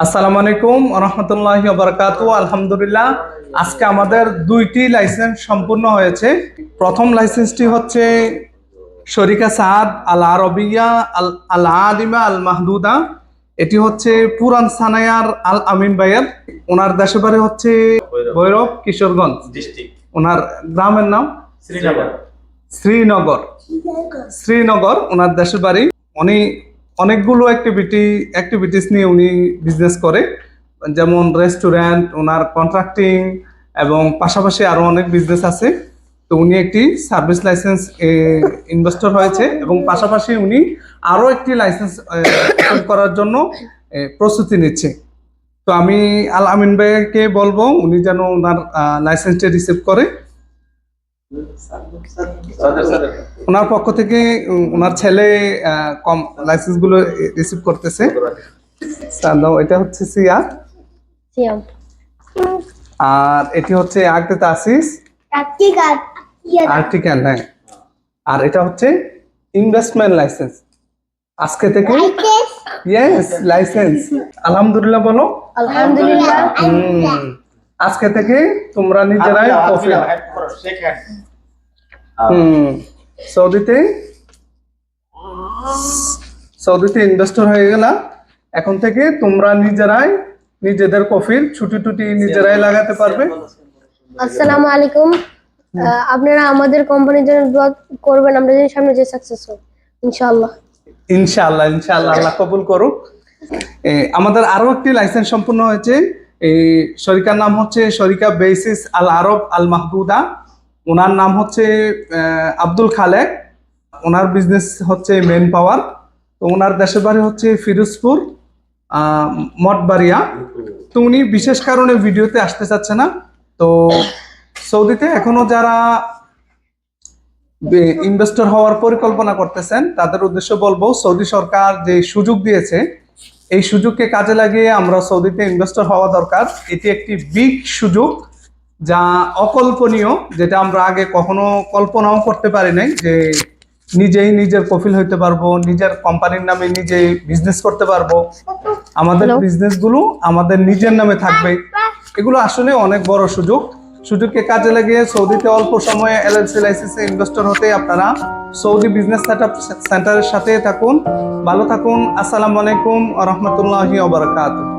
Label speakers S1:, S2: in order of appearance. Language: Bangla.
S1: আসসালামু আলাইকুম রহমতুল্লাহ বারকাত আলহামদুলিল্লাহ আজকে আমাদের দুইটি লাইসেন্স সম্পূর্ণ হয়েছে। প্রথম লাইসেন্সটি হচ্ছে শরিকা সাদ আল আরবিয়া আল আল আলিমা আল মাহদুদা এটি হচ্ছে পুরান সানায়ার আল আমিন ভাইয়ের। ওনার দেশে বাড়ি হচ্ছে ভৈরব। কিশোরগঞ্জ।
S2: ডিস্ট্রিক্ট
S1: ওনার গ্রামের নাম?
S2: শ্রীনগর।
S1: শ্রীনগর। শ্রীনগর ওনার দেশের বাড়ি উনি অনেকগুলো অ্যাক্টিভিটি অ্যাক্টিভিটিস নিয়ে উনি বিজনেস করে। যেমন রেস্টুরেন্ট ওনার কন্ট্রাক্টিং এবং পাশাপাশি আরও অনেক বিজনেস আছে। তো উনি একটি সার্ভিস লাইসেন্স ইনভেস্টর হয়েছে এবং পাশাপাশি উনি আরও একটি লাইসেন্স করার জন্য প্রস্তুতি নিচ্ছে। তো আমি আল আমিন ভাইকে বলব, উনি যেন ওনার লাইসেন্সটি রিসিভ করে। ওনার পক্ষ থেকে ওনার ছেলে কম লাইসেন্সগুলো রিসিভ করতেছে। এটা হচ্ছে সিয়া আর এটি হচ্ছে আগতে তাসিস। আর্টিকেল। হ্যাঁ। আর এটা হচ্ছে ইনভেস্টমেন্ট লাইসেন্স আজকে থেকে ইয়েস লাইসেন্স আলহামদুলিল্লাহ বলো।
S3: আলহামদুলিল্লাহ।
S1: হুম, আজকে থেকে তোমরা নিজেরাই কফি হুম সৌদিতে সৌদিতে ইনভেস্টর হয়ে গেলা। এখন থেকে তোমরা নিজেরাই নিজেদের কফির ছুটি টুটি নিজেরাই লাগাতে পারবে।
S3: আসসালামু আলাইকুম। আপনারা আমাদের কোম্পানির জন্য দোয়া করবেন আমরা যেন সামনে যে সাকসেস হই ইনশাআল্লাহ।
S1: ইনশাআল্লাহ ইনশাআল্লাহ আল্লাহ কবুল করুক। এ, আমাদের আরও একটি লাইসেন্স সম্পূর্ণ হয়েছে। এই শরিকার নাম হচ্ছে শরিকা বেসিস আল আরব আল মাহবুদা ওনার নাম হচ্ছে আব্দুল খালেক। ওনার বিজনেস হচ্ছে মেন পাওয়ার তো ওনার দেশের বাড়ি হচ্ছে ফিরোজপুর মঠবাড়িয়া। তো উনি বিশেষ কারণে ভিডিওতে আসতে চাচ্ছে না। তো সৌদিতে এখনও যারা ইনভেস্টর হওয়ার পরিকল্পনা করতেছেন, তাদের উদ্দেশ্য বলব সৌদি সরকার যে সুযোগ দিয়েছে এই সুযোগকে কাজে লাগিয়ে আমরা সৌদিতে ইনভেস্টর হওয়া দরকার। এটি একটি বিগ সুযোগ যা অকল্পনীয় যেটা আমরা আগে কখনো কল্পনাও করতে পারি নাই যে নিজেই নিজের কফিল হইতে পারব নিজের কোম্পানির নামে নিজেই বিজনেস করতে পারব। আমাদের? বিজনেসগুলো আমাদের নিজের নামে থাকবে। এগুলো আসলে অনেক বড় সুযোগ। সুযোগকে কাজে লাগিয়ে সৌদিতে অল্প সময়ে এলএলসি লাইসেন্সে ইনভেস্টর হতে আপনারা সৌদি বিজনেস সেট সেন্টারের সাথে থাকুন। ভালো থাকুন। আসসালামু আলাইকুম রহমতুল্লাহি ওবরাকাতুহ